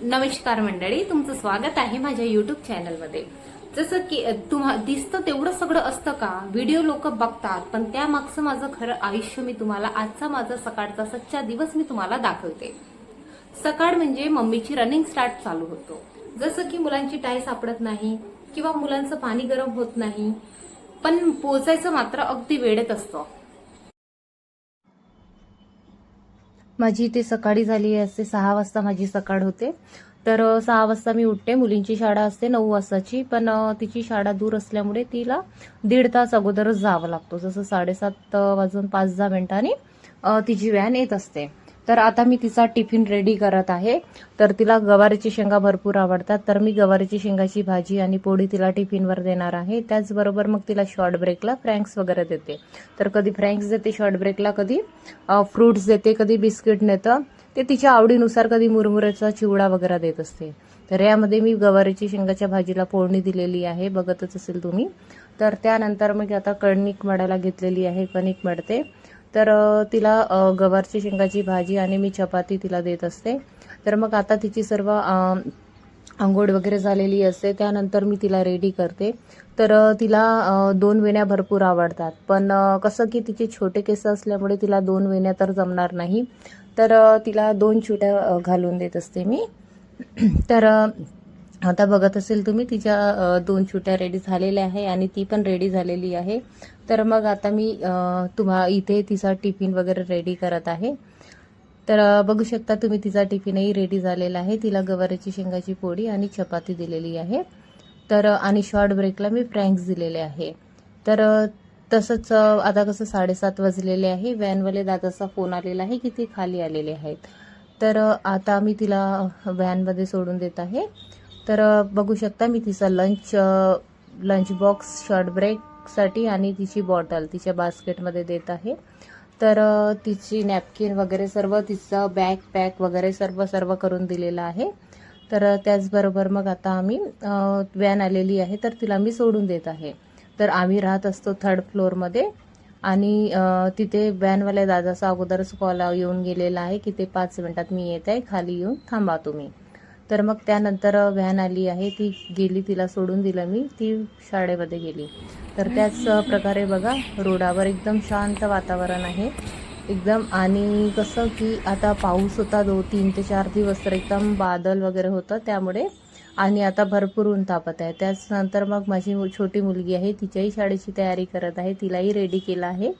नमस्कार मंडळी तुमचं स्वागत आहे माझ्या युट्यूब चॅनलमध्ये जसं की तुम्हा दिसतं तेवढं सगळं असतं का? व्हिडिओ लोक बघतात पण त्यामागचं माझं खरं आयुष्य मी तुम्हाला आजचा माझा सकाळचा सच्चा दिवस मी तुम्हाला दाखवते. सकाळ म्हणजे मम्मीची रनिंग स्टार्ट चालू होतो. जसं की मुलांची टाय सापडत नाही किंवा मुलांचं पाणी गरम होत नाही पण पोचायचं मात्र अगदी वेळेत असतं. माझी इथे सकाळी झाली असते सहा वाजता माझी सकाळ होते. तर सहा वाजता मी उठते. मुलींची शाळा असते नऊ वाजताची पण तिची शाळा दूर असल्यामुळे तिला दीड तास अगोदरच जावं लागतो. जसं साडेसात वाजून पाच दहा मिनिटांनी तिची व्हॅन येत असते. तर आता मी तिचा टिफिन रेडी करत आहे. तर तिला गवारीची शेंगा भरपूर आवडतात. तर मी गवारीची शेंगाची भाजी आणि पोळी तिला टिफिनवर देणार आहे. त्याचबरोबर मग तिला शॉर्ट ब्रेकला फ्रँक्स वगैरे देते. तर कधी फ्रँक्स देते शॉर्ट ब्रेकला कधी फ्रुट्स देते कधी बिस्किट नेतं. ते तिच्या आवडीनुसार कधी मुरमुऱ्याचा चिवडा वगैरे देत असते. तर यामध्ये मी गवारीची शेंगाच्या भाजीला फोडणी दिलेली आहे. बघतच असेल तुम्ही. तर त्यानंतर मग आता कणिक मळायला घेतलेली आहे. कणिक मळते. तर तिला गवारची शेंगाची भाजी आणि मी चपाती तिला देत असते. तर मग आता तिची सर्व आंघोळ वगैरे झालेली असते. त्यानंतर मी तिला रेडी करते. तर तिला दोन वेण्या भरपूर आवडतात. पण कसं की तिचे छोटे केस असल्यामुळे तिला दोन वेण्या तर जमणार नाही. तर तिला दोन छोट्या घालून देत असते मी. तर आता बघत असेल तुम्ही तिच्या दोन छोट्या रेडी झालेल्या आहे आणि ती पण रेडी झालेली आहे. तर मग आता मी तुम्हा इथे तिचा टिफिन वगैरे रेडी करत आहे. तर बघू शकता तुम्ही तिचा टिफिनही रेडी झालेला आहे. तिला गवारीची शेंगाची पोळी आणि चपाती दिलेली आहे. तर आणि शॉर्ट ब्रेकला मी फ्रँक्स दिलेले आहे. तर तसंच आता कसं साडेसात वाजलेले आहे. व्हॅनवाले दादाचा फोन आलेला आहे की ते खाली आलेले आहेत. तर आता मी तिला व्हॅनमध्ये सोडून देत आहे. तर बघू शकता मी तिचा लंच लंच बॉक्स शॉर्ट ब्रेकसाठी आणि तिची बॉटल तिच्या बास्केटमध्ये देत आहे. तर तिची नॅपकिन वगैरे सर्व तिचं बॅग पॅक वगैरे सर्व सर्व करून दिलेलं आहे. तर त्याचबरोबर मग आता आम्ही व्हॅन आलेली आहे तर तिला मी सोडून देत आहे. तर आम्ही राहत असतो थर्ड फ्लोअरमध्ये आणि तिथे व्हॅनवाल्या दादाचा अगोदरच कॉल येऊन गेलेला आहे की ते पाच मिनटात मी येत आहे खाली येऊन थांबा तुम्ही. तर मग त्यानंतर व्हॅन आली आहे. ती गेली तिला सोडून दिलं मी. ती शाळेमध्ये गेली. तर त्याच प्रकारे बघा रोडावर एकदम शांत वातावरण आहे. एकदम आणि कसं की आता पाऊस होता दो तीन ते चार दिवस तर एकदम बादल वगैरे होतं त्यामुळे आणि आता भरपूर ऊन तापत आहे. त्याचनंतर मग माझी मु- छोटी मुलगी आहे तिच्याही शाळेची तयारी करत आहे. तिलाही रेडी केलं आहे.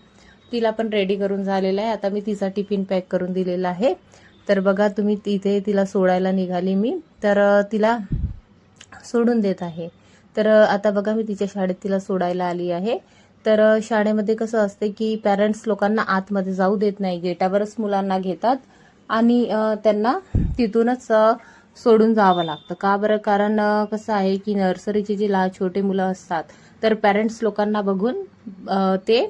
तिला पण रेडी करून झालेलं आहे. आता मी तिचा टिफिन पॅक करून दिलेला आहे. तर बघा तुम्ही तिथे तिला सोडायला निघाली मी. तर तिला सोडून देत आहे. तर आता बघा मी तिच्या शाळेत तिला सोडायला आली आहे. तर शाळेमध्ये कसं असते की पॅरेंट्स लोकांना आतमध्ये जाऊ देत नाही. गेटावरच मुलांना घेतात आणि त्यांना तिथूनच सोडून जावं लागतं. का बरं? कारण कसं आहे की नर्सरीचे जे लहान छोटे मुलं असतात तर पॅरेंट्स लोकांना बघून ते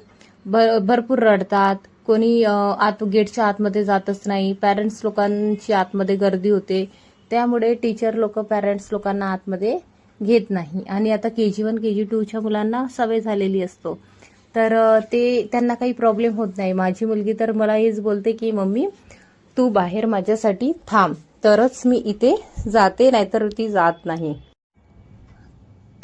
भर भरपूर रडतात कोणी आत गेटच्या आतमध्ये जातच नाही. पॅरेंट्स लोकांची आतमध्ये गर्दी होते. त्यामुळे टीचर लोक पॅरेंट्स लोकांना आतमध्ये घेत नाही. आणि आता के जी वन के जी टूच्या मुलांना सवय झालेली असतो. तर ते त्यांना काही प्रॉब्लेम होत नाही. माझी मुलगी तर मला हेच बोलते की मम्मी तू बाहेर माझ्यासाठी थांब. तरच मी इथे जाते नाहीतर ती जात नाही.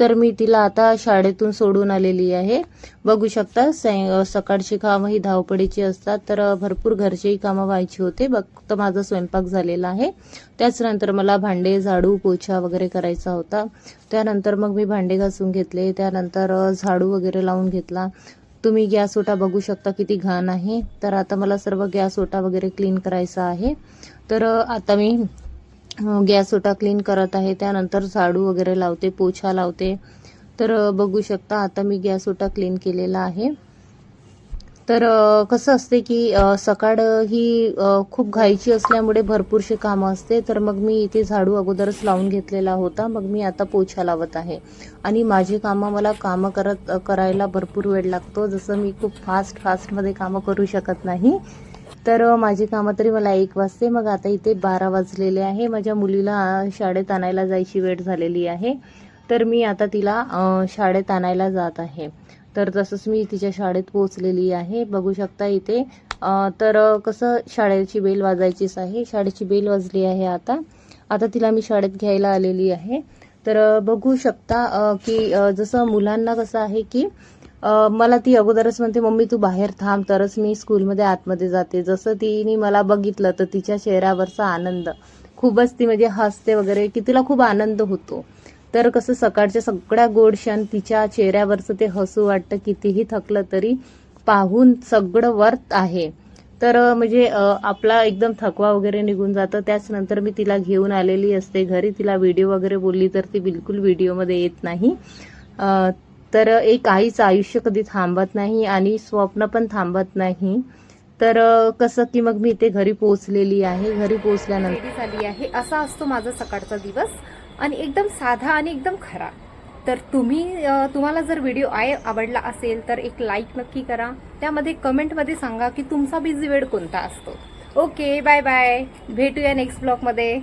तर मी तिला आता शाळेतून सोडून आलेली आहे. बघू शकता सै- सकाळची कामं ही धावपळीची असतात तर भरपूर घरचेही कामं व्हायची होते. फक्त माझा स्वयंपाक झालेला आहे. त्याचनंतर मला भांडे झाडू पोछा वगैरे करायचा होता. त्यानंतर मग मी भांडे घासून घेतले. त्यानंतर झाडू वगैरे लावून घेतला. तुम्ही गॅस ओटा बघू शकता किती घाण आहे. तर आता मला सर्व गॅस ओटा वगैरे क्लीन करायचा आहे. तर आता मी गॅस ओटा क्लीन करत आहे. त्यानंतर झाडू वगैरे लावते पोछा लावते. तर बघू शकता आता मी गॅस ओटा क्लीन केलेला आहे. तर कसं असते की सकाळ ही खूप घाईची असल्यामुळे भरपूरशी कामं असते. तर मग मी इथे झाडू अगोदरच लावून घेतलेला होता. मग मी आता पोछा लावत आहे. आणि माझी कामं मला कामं करत करायला भरपूर वेळ लागतो. जसं मी खूप फास्ट फास्टमध्ये कामं करू शकत नाही. तर माझी कामं तरी मला एक वाजते. मग आता इथे बारा वाजलेले आहे. माझ्या मुलीला शाळेत आणायला जायची वेळ झालेली आहे. तर मी आता तिला शाळेत आणायला जात आहे. तर तसंच मी तिच्या शाळेत पोहोचलेली आहे. बघू शकता इथे तर कसं शाळेची बेल वाजायचीच आहे. शाळेची बेल वाजली आहे आता. आता तिला मी शाळेत घ्यायला आलेली आहे. तर बघू शकता की जसं मुलांना कसं आहे की मला ती अगोदरच म्हणते मम्मी तू बाहेर थांब तरच मी स्कूलमध्ये आतमध्ये जाते. जसं तिने मला बघितलं तर तिच्या चेहऱ्यावरचा आनंद. खूपच ती म्हणजे हसते वगैरे की तिला खूप आनंद होतो. तर कसं सकाळच्या सगळ्या गोड क्षण तिच्या चेहऱ्यावरचं ते हसू वाटतं कितीही थकलं तरी पाहून सगळं वर्थ आहे. तर म्हणजे आपला एकदम थकवा वगैरे निघून जातं. त्याचनंतर मी तिला घेऊन आलेली असते. घरी तिला व्हिडिओ वगैरे बोलली तर ती बिलकुल व्हिडिओमध्ये येत नाही. तर एक आईचं आयुष्य कधी थांबत नाही आणि स्वप्न पण थांबत नाही. तर कसं की मग मी इथे घरी पोहोचलेली आहे. घरी पोहोचल्यानंतर झाली आहे. असा असतो माझा सकाळचा दिवस. आणि एकदम साधा आणि एकदम खरा. तर तुम्ही तुम्हाला जर व्हिडिओ आय आवडला असेल तर एक लाईक नक्की करा. त्यामध्ये कमेंटमध्ये सांगा की तुमचा बिझी वेळ कोणता असतो. Okay bye bye. भेटूया नेक्स्ट ब्लॉगमध्ये